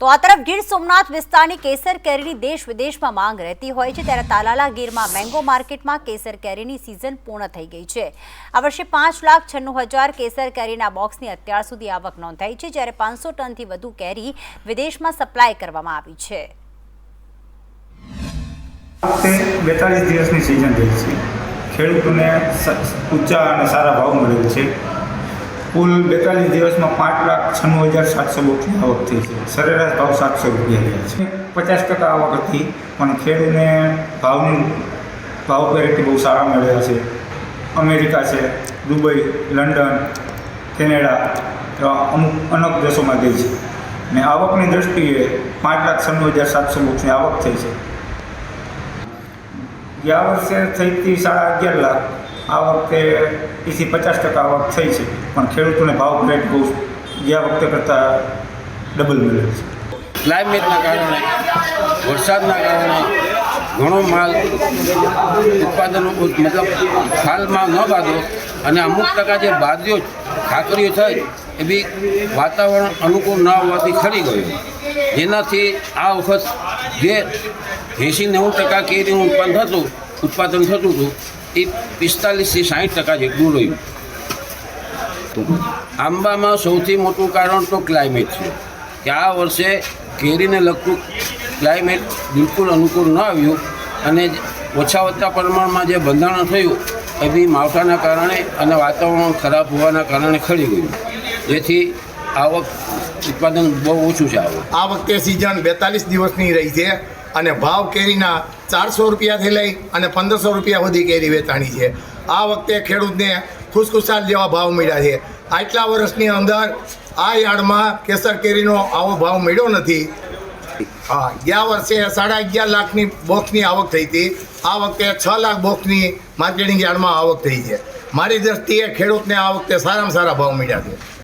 તો આ તરફ ગીર સોમનાથ વિસ્તારની કેસર કેરીની દેશ વિદેશમાં માંગ રહેતી હોય છે ત્યારે તાલાલા ગીરમાં મેંગો માર્કેટમાં કેસર કેરીની સિઝન પૂર્ણ થઈ ગઈ છે. આ વર્ષે પાંચ લાખ છન્નું હજાર કેસર કેરીના બોક્સની અત્યાર સુધી આવક નોંધાઈ છે જ્યારે પાંચસો ટનથી વધુ કેરી વિદેશમાં સપ્લાય કરવામાં આવી છે. બેતાલીસ દિવસની સિઝન થઈ છે. ખેડૂતોને ઊંચા અને સારા ભાવ મળેલ છે. કુલ બેતાલીસ દિવસમાં પાંચ લાખ છન્નું હજાર સાતસો બોટની આવક થઈ છે. સરેરાશ ભાવ સાતસો રૂપિયા રહ્યા છે. પચાસ ટકા આવક હતી, પણ ખેડૂતને ભાવની, ભાવ પેરેટી બહુ સારા મળ્યા છે. અમેરિકા છે, દુબઈ, લંડન, કેનેડા અમુક અનેક દેશોમાં ગઈ છે. ને આવકની દ્રષ્ટિએ પાંચ લાખ છન્નું હજાર સાતસો બોટની આવક થઈ છે. ગયા વર્ષે થઈ હતી સાડા અગિયાર લાખ આ વખતે એથી પચાસ ટકા આવક થઈ છે, પણ ખેડૂતોને ભાવ ભેટ બહુ ગયા વખતે કરતાં ડબલ મળે છે. ક્લાઇમેટના કારણે, વરસાદના કારણે ઘણો માલ ઉત્પાદનો, મતલબ ખાલમાં ન બાંધો અને અમુક ટકા જે બાંધ્યો ખાકરીઓ થઈ, એ બી વાતાવરણ અનુકૂળ ન હોવાથી ખરી ગયું. જેનાથી આ વખત જે એંસી નેવું ટકા કેરીનું ઉત્પાદન થતું ઉત્પાદન થતું હતું એ પિસ્તાલીસથી સાઠ ટકા જેટલું રહ્યું. આંબામાં સૌથી મોટું કારણ તો ક્લાઇમેટ છે. કે આ વર્ષે કેરીને લગતું ક્લાઇમેટ બિલકુલ અનુકૂળ ન આવ્યું અને ઓછા ઓછા પ્રમાણમાં જે બંધારણ થયું એ બી માવઠાના કારણે અને વાતાવરણ ખરાબ હોવાના કારણે ખડી ગયું. જેથી આવક ઉત્પાદન બહુ ઓછું છે આ વખતે. સિઝન બેતાલીસ દિવસની રહી છે. અને ભાવ કેરીના ચારસો રૂપિયાથી લઈ અને પંદરસો રૂપિયા સુધી કેરી વેચાણી છે. આ વખતે ખેડૂતને ખુશખુશાલ જેવા ભાવ મળ્યા છે. આટલા વર્ષની અંદર આ યાર્ડમાં કેસર કેરીનો આવો ભાવ મળ્યો નથી. હા, ગયા વર્ષે સાડા અગિયાર લાખની બોક્સની આવક થઈ હતી. આ વખતે છ લાખ બોક્સની માર્કેટિંગ યાર્ડમાં આવક થઈ છે. મારી દ્રષ્ટિએ ખેડૂતને આ વખતે સારામાં સારા ભાવ મળ્યા છે.